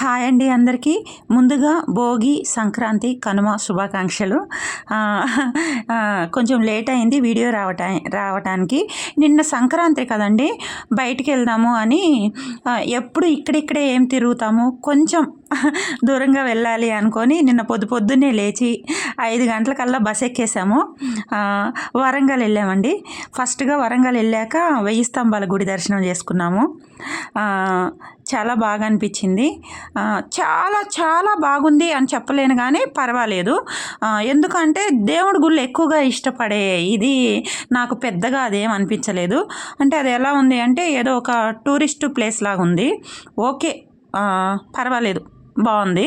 Hi అండి అందరికీ. ముందుగా భోగి సంక్రాంతి కనుమ శుభాకాంక్షలు. కొంచెం లేట్ అయింది వీడియో రావటా రావటానికి. నిన్న సంక్రాంతి కదండి బయటికి వెళ్దాము అని ఎప్పుడు ఇక్కడిక్కడే ఏం తిరుగుతాము కొంచెం దూరంగా వెళ్ళాలి అనుకొని నిన్న పొద్దు పొద్దున్నే లేచి ఐదు గంటలకల్లా బస్ ఎక్కేసాము. వరంగల్ వెళ్ళామండి. ఫస్ట్గా వరంగల్ వెళ్ళాక వెయ్యి స్తంభాల గుడి దర్శనం చేసుకున్నాము. చాలా బాగా అనిపించింది. చాలా చాలా బాగుంది అని చెప్పలేను కానీ పర్వాలేదు. ఎందుకంటే దేవుడి గుళ్ళు ఎక్కువగా ఇష్టపడే ఇది నాకు పెద్దగా అదేం అనిపించలేదు. అంటే అది ఎలా ఉంది అంటే ఏదో ఒక టూరిస్ట్ ప్లేస్ లాగా ఉంది ఓకే పర్వాలేదు. బాగుంది.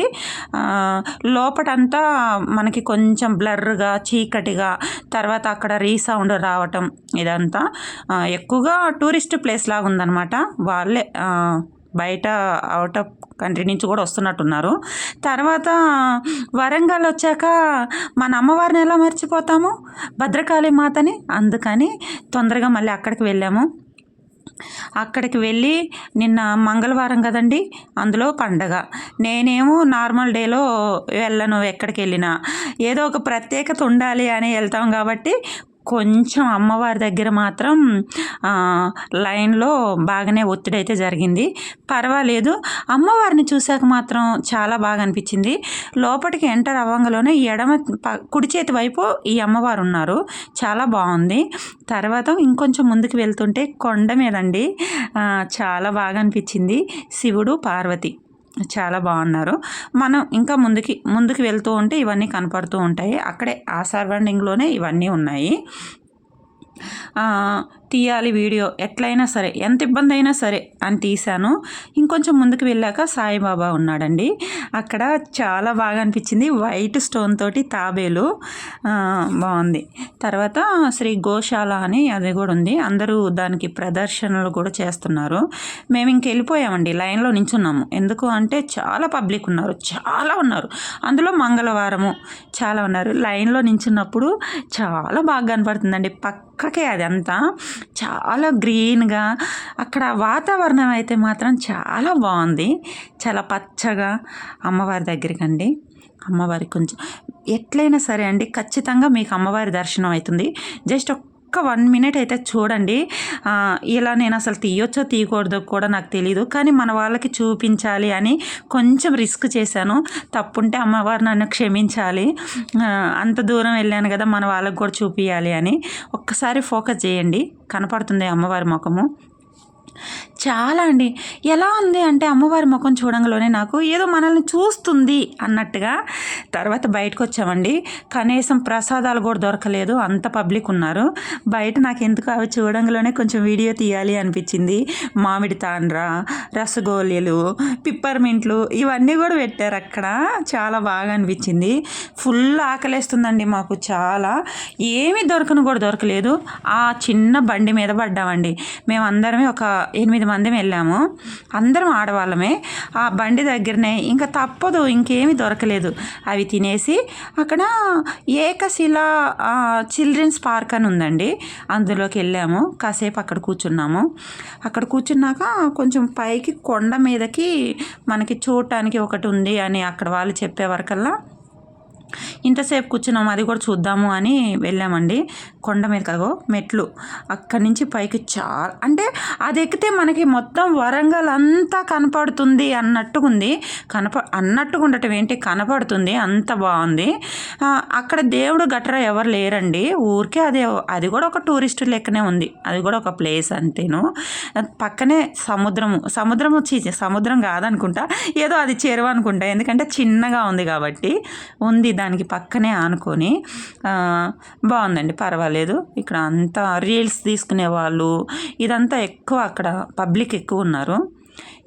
లోపటంతా మనకి కొంచెం బ్లర్గా చీకటిగా తర్వాత అక్కడ రీసౌండ్ రావటం ఇదంతా. ఎక్కువగా టూరిస్ట్ ప్లేస్ లాగా ఉందన్నమాట. వాళ్ళే బయట అవుట్ ఆఫ్ కంట్రీ నుంచి కూడా వస్తున్నట్టున్నారు. తర్వాత వరంగల్ వచ్చాక మన అమ్మవారిని ఎలా మర్చిపోతాము? భద్రకాళి మాతని? అందుకని తొందరగా మళ్ళీ అక్కడికి వెళ్ళాము. అక్కడికి వెళ్ళి నిన్న మంగళవారం కదండి అందులో పండగ. నేనేమో నార్మల్ డేలో వెళ్ళను ఎక్కడికి వెళ్ళినా. ఏదో ఒక ప్రత్యేకత ఉండాలి అని వెళ్తాం కాబట్టి కొంచెం అమ్మవారి దగ్గర మాత్రం లైన్లో బాగానే ఒత్తిడి అయితే జరిగింది. పర్వాలేదు. అమ్మవారిని చూశాక మాత్రం చాలా బాగా అనిపించింది. లోపలికి ఎంటర్ అవ్వంగలోనే ఎడమ కుడి చేతి వైపు ఈ అమ్మవారు ఉన్నారు. చాలా బాగుంది. తర్వాత ఇంకొంచెం ముందుకు వెళ్తుంటే కొండ మీదండి. చాలా బాగా అనిపించింది. శివుడు పార్వతి. చాలా బాగున్నారు. మనం ఇంకా ముందుకి ముందుకు వెళ్తూ ఉంటే ఇవన్నీ కనపడుతూ ఉంటాయి. అక్కడే ఆ సరౌండింగ్లోనే ఇవన్నీ ఉన్నాయి. తీయాలి వీడియో ఎట్లయినా సరే ఎంత ఇబ్బంది అయినా సరే అని తీశాను. ఇంకొంచెం ముందుకు వెళ్ళాక సాయిబాబా ఉన్నాడండి. అక్కడ చాలా బాగా అనిపించింది. వైట్ స్టోన్ తోటి తాబేలు బాగుంది. తర్వాత శ్రీ గోశాల అని అది కూడా ఉంది. అందరూ దానికి ప్రదర్శనలు కూడా చేస్తున్నారు. మేము ఇంక వెళ్ళిపోయామండి. లైన్లో నించున్నాము. ఎందుకు అంటే చాలా పబ్లిక్ ఉన్నారు. చాలా ఉన్నారు. అందులో మంగళవారము చాలా ఉన్నారు. లైన్లో నించున్నప్పుడు చాలా బాగా కనపడుతుందండి. పక్కకే అదంతా. చాలా గ్రీన్గా అక్కడ వాతావరణం అయితే మాత్రం చాలా బాగుంది చాలా పచ్చగా అమ్మవారి దగ్గరికండి. అమ్మవారి కొంచెం ఎట్లయినా సరే అండి ఖచ్చితంగా మీకు అమ్మవారి దర్శనం అవుతుంది. జస్ట్ ఒక్క వన్ మినిట్ అయితే చూడండి. ఇలా నేను అసలు తీయొచ్చో తీయకూడదో కూడా నాకు తెలియదు కానీ మన వాళ్ళకి చూపించాలి అని కొంచెం రిస్క్ చేశాను. తప్పుంటే అమ్మవారు నన్ను క్షమించాలి. అంత దూరం వెళ్ళాను కదా మన వాళ్ళకి కూడా చూపించాలి అని. ఒక్కసారి ఫోకస్ చేయండి. కనపడుతుంది అమ్మవారి ముఖము. చాలా అండి. ఎలా ఉంది అంటే అమ్మవారి ముఖం చూడంగానే నాకు ఏదో మనల్ని చూస్తుంది అన్నట్టుగా తర్వాత బయటకు వచ్చామండి కనీసం ప్రసాదాలు కూడా దొరకలేదు. అంత పబ్లిక్ ఉన్నారు. బయట నాకు ఎందుకు అవి చూడంగానే కొంచెం వీడియో తీయాలి అనిపించింది. మామిడి తాండ్ర రసగోళీలు పిప్పర్మింట్లు ఇవన్నీ కూడా పెట్టారు అక్కడ. చాలా బాగా అనిపించింది. ఫుల్ ఆకలేస్తుందండి మాకు చాలా. ఏమీ దొరకను కూడా దొరకలేదు. ఆ చిన్న బండి మీద పడ్డామండి. మేమందరమే ఒక ఎనిమిది మంది వెళ్ళాము. అందరం ఆడవాళ్ళమే. ఆ బండి దగ్గరనే ఇంకా తప్పదు ఇంకేమీ దొరకలేదు. అవి తినేసి అక్కడ ఏకశిల చిల్డ్రన్స్ పార్క్ అని ఉందండి. అందులోకి వెళ్ళాము. కాసేపు అక్కడ కూర్చున్నాము. అక్కడ కూర్చున్నాక కొంచెం పైకి కొండ మీదకి మనకి చూడటానికి ఒకటి ఉంది అని అక్కడ వాళ్ళు చెప్పే వరకల్లా ఇంతసేపు కూర్చున్నాము అది కూడా చూద్దాము అని వెళ్ళామండి. కొండ మీద కదో మెట్లు. అక్కడి నుంచి పైకి చాలా అంటే అది ఎక్కితే మనకి మొత్తం వరంగల్ అంతా కనపడుతుంది అన్నట్టుగా ఉంది కనప అన్నట్టుగా ఉండటం ఏంటి? కనపడుతుంది అంత బాగుంది. అక్కడ దేవుడు గట్రా ఎవరు లేరండి. ఊరికే అది అది కూడా ఒక టూరిస్ట్ లెక్కనే ఉంది. అది కూడా ఒక ప్లేస్ అంతేను. పక్కనే సముద్రము సముద్రము వచ్చి సముద్రం కాదనుకుంటా. ఏదో అది చెరువు అనుకుంటా. ఎందుకంటే చిన్నగా ఉంది కాబట్టి ఉంది దానికి పక్కనే ఆనుకొని బాగుందండి పర్వాలేదు. ఇక్కడ అంతా రీల్స్ తీసుకునే వాళ్ళు ఇదంతా ఎక్కువ అక్కడ పబ్లిక్ ఎక్కువ ఉన్నారు.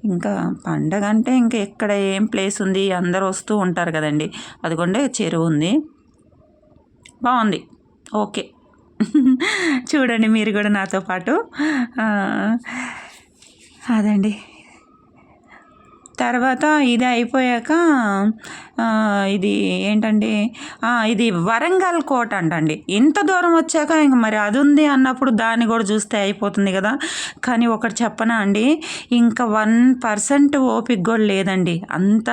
ఇంకా పండగ అంటే ఇంకా ఎక్కడ ఏం ప్లేస్ ఉంది అందరూ వస్తూ ఉంటారు కదండి. అదిగోండే చెరువు ఉంది. బాగుంది. ఓకే. చూడండి మీరు కూడా నాతో పాటు. అదండి. తర్వాత ఇది అయిపోయాక ఇది ఏంటండి? ఇది వరంగల్ కోట అంటండి. ఇంత దూరం వచ్చాక ఇంక మరి అది ఉంది అన్నప్పుడు దాన్ని కూడా చూస్తే అయిపోతుంది కదా. కానీ ఒకటి చెప్పనా అండి ఇంకా వన్ పర్సెంట్ ఓపిక కూడా లేదండి. అంత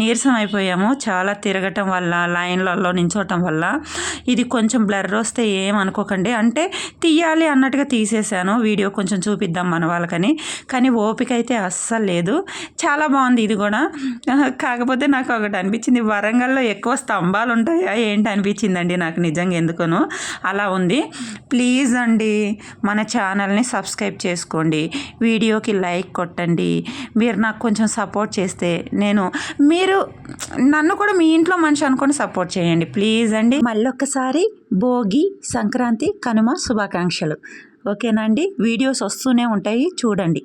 నీరసం అయిపోయాము చాలా తిరగటం వల్ల లైన్లలో నించోటం వల్ల. ఇది కొంచెం బ్లర్ వస్తే ఏమనుకోకండి అంటే తీయాలి అన్నట్టుగా తీసేశాను వీడియో కొంచెం చూపిద్దాం మన వాళ్ళకని. కానీ ఓపిక అయితే అస్సలు లేదు. చాలా చాలా బాగుంది ఇది కూడా. కాకపోతే నాకు ఒకటి అనిపించింది వరంగల్లో ఎక్కువ స్తంభాలు ఉంటాయా ఏంటి అనిపించిందండి నాకు నిజంగా ఎందుకనో. అలా ఉంది. ప్లీజ్ అండి మన ఛానల్ని సబ్స్క్రైబ్ చేసుకోండి. వీడియోకి లైక్ కొట్టండి. మీరు నాకు కొంచెం సపోర్ట్ చేస్తే నేను మీరు నన్ను కూడా మీ ఇంట్లో మనిషి అనుకొని సపోర్ట్ చేయండి. ప్లీజ్ అండి. మళ్ళొక్కసారి భోగి సంక్రాంతి కనుమ శుభాకాంక్షలు. ఓకేనా అండి? వీడియోస్ వస్తూనే ఉంటాయి. చూడండి.